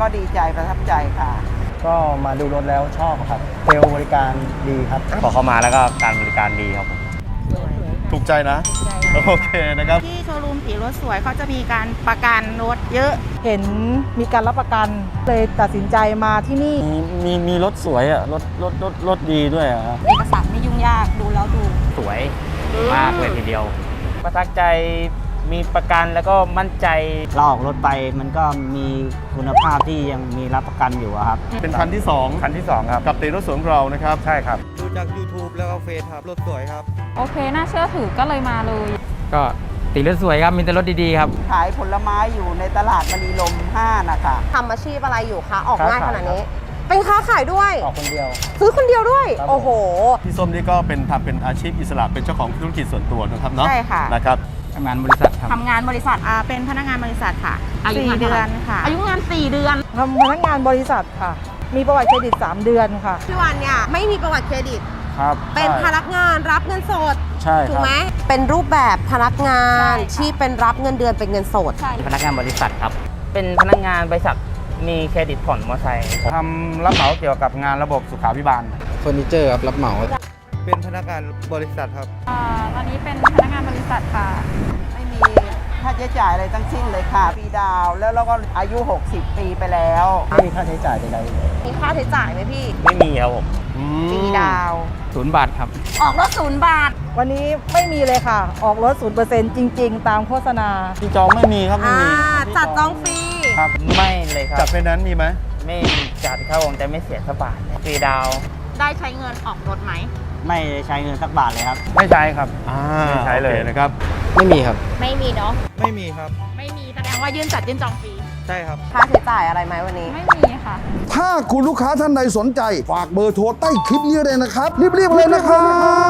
ก็ดีใจประทับใจค่ะ ก็มาดูรถแล้วชอบครับเซลล์บริการดีครับพอเข้ามาแล้วก็การบริการดีครับผมถูกใจนะ โอเคนะครับ ที่โชว์รูมสีรถสวยเขาจะมีการประกันรถเยอะ เห็นมีการรับประกันเลยตัดสินใจมาที่นี่ มีมีมีรถสวยอะรถรถรถรถดีด้วยอะครับเอกสารไม่ยุ่งยากดูแล้วดู สวยมากเลยทีเดียว ประทับใจ มีประกันแล้วก็มั่นใจ เราออกรถไปมันก็มีคุณภาพที่ยังมีรับประกันอยู่อะครับ เป็นคันที่คันที่ 2 ครับ2กับตีรถสวนของเรานะครับ ใช่ครับ ดูจาก YouTube แล้วก็เฟซครับ รถสวยครับ โอเค น่าเชื่อถือก็เลยมาเลย ก็ตีรถสวยครับ มีแต่รถดีๆครับ ขายผลไม้อยู่ในตลาดมณีลม5นะคะทำอาชีพอะไรอยู่คะ ออกค้าง่ายขายขนาดนี้ เป็นค้าขายด้วย ออกคนเดียว ซื้อคนเดียวด้วยครับโอ้โห พี่ส้มนี่ก็เป็นทำเป็นอาชีพอิสระ เป็นเจ้าของธุรกิจส่วนตัวนะครับเนาะ ใช่ค่ะ นะครับ ทำงานบริษัทครับ ทำงานบริษัทอ่าเป็นพนักงานบริษัทค่ะอายุสี่งานเดืเท่าไหอร่นค่ะอายุงาน 4 เดือน ทำพนักงานบริษัทค่ะ มีประวัติเครดิต 3 เดือนค่ะ พี่วันเนี่ยไม่มีประวัติเครดิต ครับเป็นพนักงานรับเงินสดใช่ถูคกรับไหมเป็นรูปแบบพนักงานใช่ค่ะที่เป็นรับเงินเดือนเป็นเงินสดใช่พนักงานบริษัทครับเป็นพนักงานบริษัทมีเครดิตผ่อนมอเตอร์ไซค์ ทำรับเหมาเกี่ยวกับงานระบบสุขาภิบาล เฟอร์นิเจอร์ครับรับเหมา เป็นพนักงานบริษัทครับ อ่าตอนนี้เป็นพนักงานบริษัทค่ะ ไม่มีค่าใช้จ่ายอะไรทั้งสิ้นเลยค่ะปีดาวแล้วเราก็อายุ 60 ปีไปแล้ว ไม่มีค่าใช้จ่ายใดๆมีค่าใช้จ่ายไหมพี่ไม่มีครับผมปีดาว ศูนย์บาทครับ ออกรถศูนย์บาท วันนี้ไม่มีเลยค่ะ ออกรถ0%จริง ๆ ตามโฆษณาที่จองไม่มีครับไม่อ่า มีจัดจองฟรี ครับ ไม่เลยคจัรัดบไฟแนนซ์มีไหมไม่จัดเข้าวงแต่ไม่เสียสักบาทฟรีดาวน์ ได้ใช้เงินออกรถไหม ไม่ได้ใช้เงินสักบาทเลยครับ ไม่ใช้ครับ อ่าไม่ใช้เลย โอคนะครับ ไม่มีครับ ไม่มีเนาะ ไม่มีครับ ไม่มีแสดงว่ายื่นจัดยื่นจองฟรี ใช่ครับ ค่าใช้จ่ายอะไรไหมวันนี้ ไม่มีค่ะ ถ้าคุณลูกค้าท่านใดสนใจ ฝากเบอร์โทรใต้คลิปนี้เลยนะครับ รีบๆเลยนะครับ